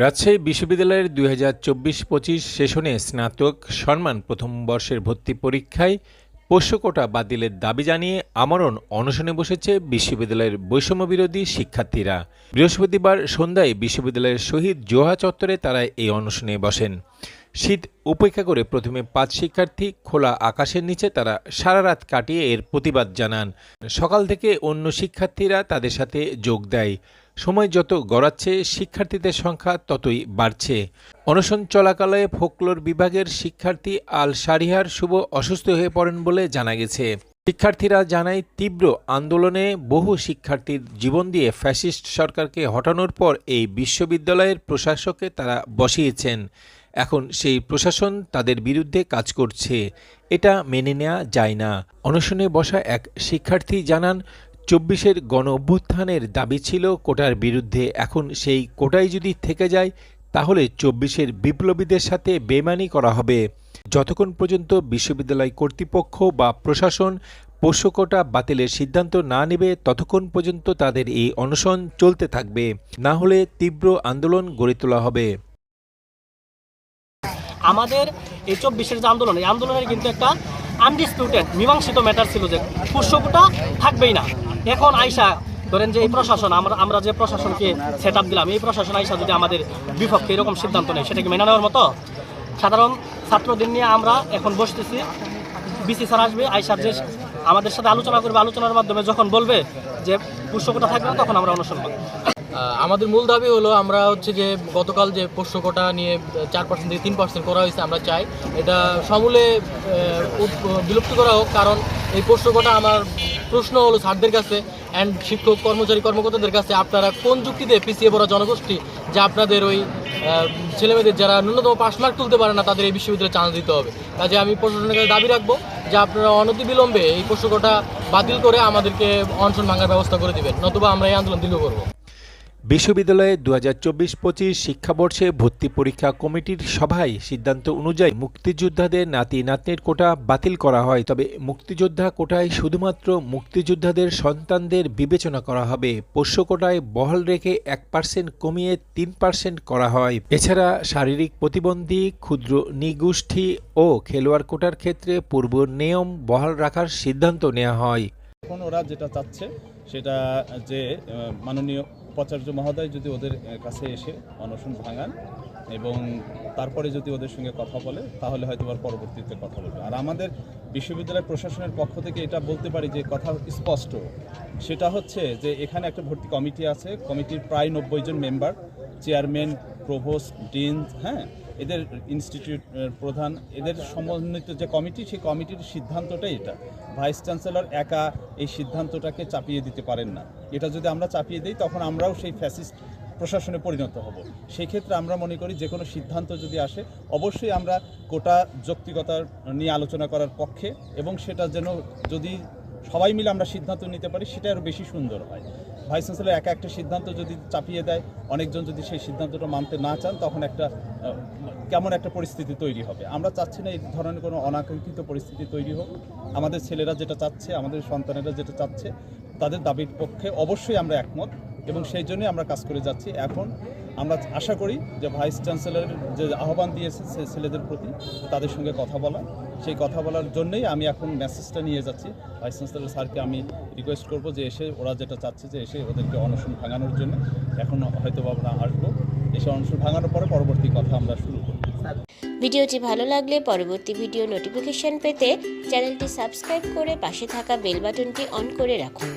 রাজশাহী বিশ্ববিদ্যালয়ের দুই হাজার চব্বিশ পঁচিশ সেশনে স্নাতক সম্মান প্রথম বর্ষের ভর্তি পরীক্ষায় পোষ্যকোটা বাতিলের দাবি জানিয়ে আমরণ অনশনে বসেছে বিশ্ববিদ্যালয়ের বৈষম্য বিরোধী শিক্ষার্থীরা। বৃহস্পতিবার সন্ধ্যায় বিশ্ববিদ্যালয়ের শহীদ জোহা চত্বরে তারা এই অনশনে বসেন। শীত উপেক্ষা করে প্রথমে পাঁচ শিক্ষার্থী, খোলা আকাশের নিচে তারা সারা রাত কাটিয়ে এর প্রতিবাদ জানান। সকাল থেকে অন্য শিক্ষার্থীরা তাদের সাথে যোগ দেয়। সময় যত গড়াচ্ছে, শিক্ষার্থীদের সংখ্যা ততই বাড়ছে। অনশন চলাকালে ফোকলোর বিভাগের শিক্ষার্থী আল সারিহার শুভ অসুস্থ হয়ে পড়েন বলে জানা গেছে। শিক্ষার্থীরা জানায়, তীব্র আন্দোলনে বহু শিক্ষার্থীর জীবন দিয়ে ফ্যাসিস্ট সরকারকে হটানোর পর এই বিশ্ববিদ্যালয়ের প্রশাসককে তারা বসিয়েছেন। এখন সেই প্রশাসন তাদের বিরুদ্ধে কাজ করছে। এটা মেনে নেওয়া যায় না। অনশনে বসা এক শিক্ষার্থী জানান চব্বিশের গণ অভ্যুত্থানের দাবি ছিল কোটার বিরুদ্ধে। এখন সেই কোটাই যদি থেকে যায়, তাহলে চব্বিশের বিপ্লবীদের সাথে বেমানি করা হবে। যতক্ষণ পর্যন্ত বিশ্ববিদ্যালয় কর্তৃপক্ষ বা প্রশাসন পোষ্য কোটা বাতিলের সিদ্ধান্ত না নেবে, ততক্ষণ পর্যন্ত তাদের এই অনশন চলতে থাকবে। না হলে তীব্র আন্দোলন গড়ে তোলা হবে। আমাদের এই চব্বিশের যে আন্দোলন, এই আন্দোলনের কিন্তু একটা আনডিসপিউটেড মীমাংসিত ম্যাটার ছিল যে পুষ্যকুটা থাকবেই না। এখন আইসা, ধরেন যে এই প্রশাসন, আমরা আমরা যে প্রশাসনকে সেট দিলাম, এই প্রশাসন আইসা যদি আমাদের বিপক্ষে এরকম সিদ্ধান্ত নেয় সেটাকে মেনে নেওয়ার মতো? সাধারণ ছাত্রদের নিয়ে আমরা এখন বসতেছি। বিসি স্যার আসবে, আইসার যে আমাদের সাথে আলোচনা করবে, আলোচনার মাধ্যমে যখন বলবে যে পুষ্যকুটা থাকবে না, তখন আমরা অনুসরণ করব। আমাদের মূল দাবি হলো আমরা হচ্ছে যে গতকাল যে পোষ্য কোটা নিয়ে চার পার্সেন্ট থেকে তিন পার্সেন্ট করা হয়েছে, আমরা চাই। এটা সমূলে বিলুপ্ত করা হোক, কারণ এই প্রশ্ন কটা আমার প্রশ্ন হলো স্যারদের কাছে অ্যান্ড শিক্ষক, কর্মচারী, কর্মকর্তাদের কাছে আপনারা কোন যুক্তিতে পিছিয়ে পড়া জনগোষ্ঠী যে আপনাদের ওই ছেলেমেয়েদের যারা ন্যূনতম পাস মার্ক তুলতে পারে না, তাদের এই বিশ্ববিদ্যালয়ে চান্স দিতে হবে। কাজে আমি প্রশাসনের কাছে দাবি রাখব যে আপনারা অনতিবিলম্বে এই প্রশ্নটা বাতিল করে আমাদেরকে অনশন ভাঙার ব্যবস্থা করে দেবেন, নতুবা আমরা এই আন্দোলন দীর্ঘ করব। বিশ্ববিদ্যালয়ে দু হাজার চব্বিশ পঁচিশ শিক্ষাবর্ষে ভর্তি পরীক্ষা কমিটির সভায় সিদ্ধান্ত অনুযায়ী মুক্তিযোদ্ধাদের নাতি নাতনির কোটা বাতিল করা হয়। তবে মুক্তিযোদ্ধা কোটায় শুধুমাত্র মুক্তিযোদ্ধাদের সন্তানদের বিবেচনা করা হবে। পোষ্য কোটায় বহাল রেখে এক পার্সেন্ট কমিয়ে তিন পার্সেন্ট করা হয়। এছাড়া শারীরিক প্রতিবন্ধী, ক্ষুদ্র নিগোষ্ঠী ও খেলোয়াড় কোটার ক্ষেত্রে পূর্ব নিয়ম বহাল রাখার সিদ্ধান্ত নেওয়া হয়। এখন ওরা যেটা চাচ্ছে সেটা যে মাননীয় উপাচার্য মহোদয় যদি ওদের কাছে এসে অনশন ভাঙান এবং তারপরে যদি ওদের সঙ্গে কথা বলে, তাহলে হয়তো আর পরবর্তীতে কথা বলবে। আর আমাদের বিশ্ববিদ্যালয় প্রশাসনের পক্ষ থেকে এটা বলতে পারি যে কথা স্পষ্ট। সেটা হচ্ছে যে এখানে একটা ভর্তি কমিটি আছে, কমিটির প্রায় নব্বই জন মেম্বার, চেয়ারম্যান, প্রভোস্ট ডিন হ্যাঁ? এদের ইনস্টিটিউট প্রধান, এদের সমন্বিত যে কমিটি সেই কমিটির সিদ্ধান্তটাই এটা। ভাইস চ্যান্সেলর একা এই সিদ্ধান্তটাকে চাপিয়ে দিতে পারেন না। এটা যদি আমরা চাপিয়ে দিই, তখন আমরাও সেই ফ্যাসিস্ট প্রশাসনে পরিণত হব। সেই ক্ষেত্রে আমরা মনে করি যে কোনো সিদ্ধান্ত যদি আসে, অবশ্যই আমরা কোটা যৌক্তিকতা নিয়ে আলোচনা করার পক্ষে এবং সেটা যেন যদি সবাই মিলে আমরা সিদ্ধান্ত নিতে পারি, সেটা আরও বেশি সুন্দর হয়। ভাইস চ্যান্সেলর একা একটা সিদ্ধান্ত যদি চাপিয়ে দেয়, অনেকজন যদি সেই সিদ্ধান্তটা মানতে না চান, তখন একটা কেমন একটা পরিস্থিতি তৈরি হবে। আমরা চাচ্ছি না এই ধরনের কোনো অনাকাঙ্ক্ষিত পরিস্থিতি তৈরি হোক। আমাদের ছেলেরা যেটা চাচ্ছে, আমাদের সন্তানেরা যেটা চাচ্ছে, তাদের দাবির পক্ষে অবশ্যই আমরা একমত। এবং সেই জন্যই আমরা কাজ করে যাচ্ছি। এখন আমরা আশা করি যে ভাইস চ্যান্সেলর যে আহ্বান দিয়েছে সে ছেলেদের প্রতি, তাদের সঙ্গে কথা বলা। সেই কথা বলার জন্যই আমি এখন মেসেজটা নিয়ে যাচ্ছি। ভাইস চ্যান্সেলর স্যারকে আমি রিকোয়েস্ট করব যে এসে, ওরা যেটা চাচ্ছে যে এসে ওদেরকে অনশন ভাঙানোর জন্য। এখন হয়তো বা আমরা আসব এসে অনশন ভাঙানোর পরে পরবর্তী কথা আমরা শুরু করব। ভিডিওটি ভালো লাগলে পরবর্তী ভিডিও নোটিফিকেশন পেতে চ্যানেলটি সাবস্ক্রাইব করে পাশে থাকা বেল বাটনটি অন করে রাখুন।